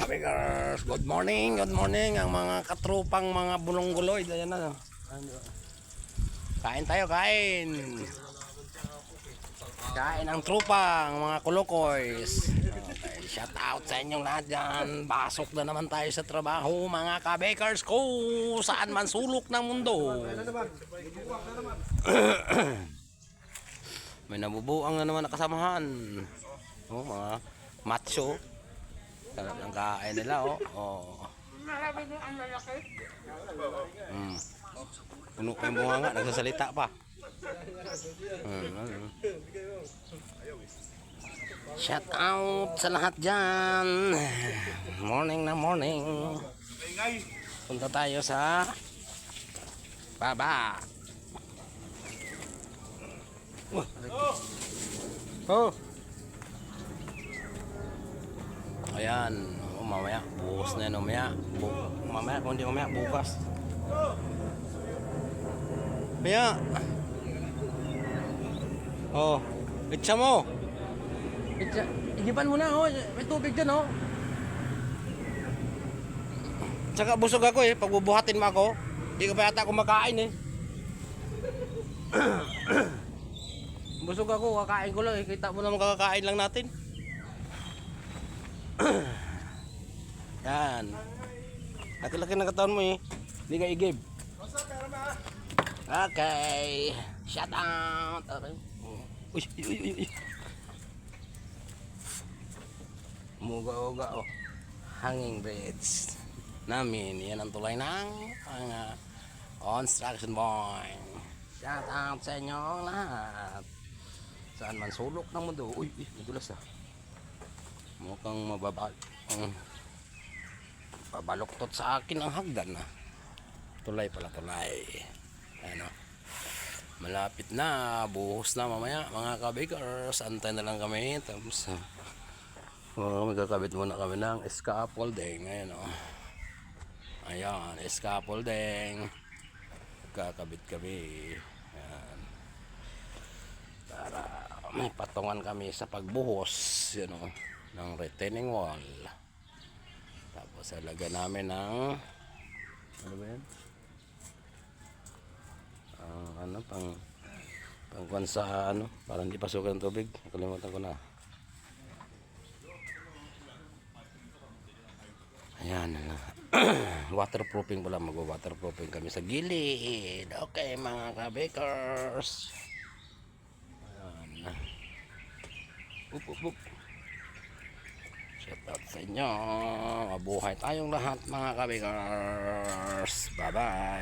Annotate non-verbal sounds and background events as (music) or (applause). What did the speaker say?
kabigers, good morning, good morning ang mga katrupang mga bulongguloy. Ayan na. Kain tayo, kain. Kain ang trupa, mga kulukoys. Okay, shout out sa inyong lahat dyan. Pasok na naman tayo sa trabaho, mga kabakers ko. Saan man sulok ng mundo. May nabubuang na naman nakasamahan. Oh, mga macho. Sarap ng kain nila, oh. oh. Marami din ang lalaki. Mm. Puno pa yung bunga nga, nagsasalita pa. Mm, mm. Shout out sa lahat dyan. Morning na morning. Punta tayo sa baba. Oh. Ayan, oh, mamaya, bukas na yan, mamaya. Bu mamaya, kung hindi mamaya, bukas. Maya. Oh, itcha mo. Itcha, igiban mo na, oh. May tubig dyan, oh. Tsaka busog ako eh, pag bubuhatin mo ako, hindi ko pa yata kumakain eh. (clears throat) busog ako, kakain ko lang eh. Kita mo naman kakakain lang natin. (clears throat) Yan. Laki-laki na katawan mo eh. Hindi ka igib. Okay. Shout out. Okay. Uy, uy, uy, uy. Muga-uga oh. Hanging bridge. Namin. Yan ang tulay ng mga construction boy. Shout out sa inyo lahat. Saan man sulok ng mundo. Uy, uy, nadulas ah. Mukhang mababal. Um, babaloktot sa akin ang hagdan na. Tulay pala tulay. Ano? Malapit na, buhos na mamaya mga kabikers. Antay na lang kami. Tapos, uh, magkakabit muna kami ng scaffolding. Ayan o. Ayan, scaffolding. Kakabit kami. Ayan. Para may patungan kami sa pagbuhos. Yun o ng retaining wall. Tapos lagyan namin ng ano ba yan? Ang ano pang pangkuan sa ano para hindi pasukan ng tubig. Nakalimutan ko na. Ayan. ano. (clears throat) waterproofing pala mag-waterproofing kami sa gilid. Okay mga kabakers. Ayan. Up, up, up. Shout out sa inyo. Mabuhay tayong lahat mga kabigars. Bye-bye.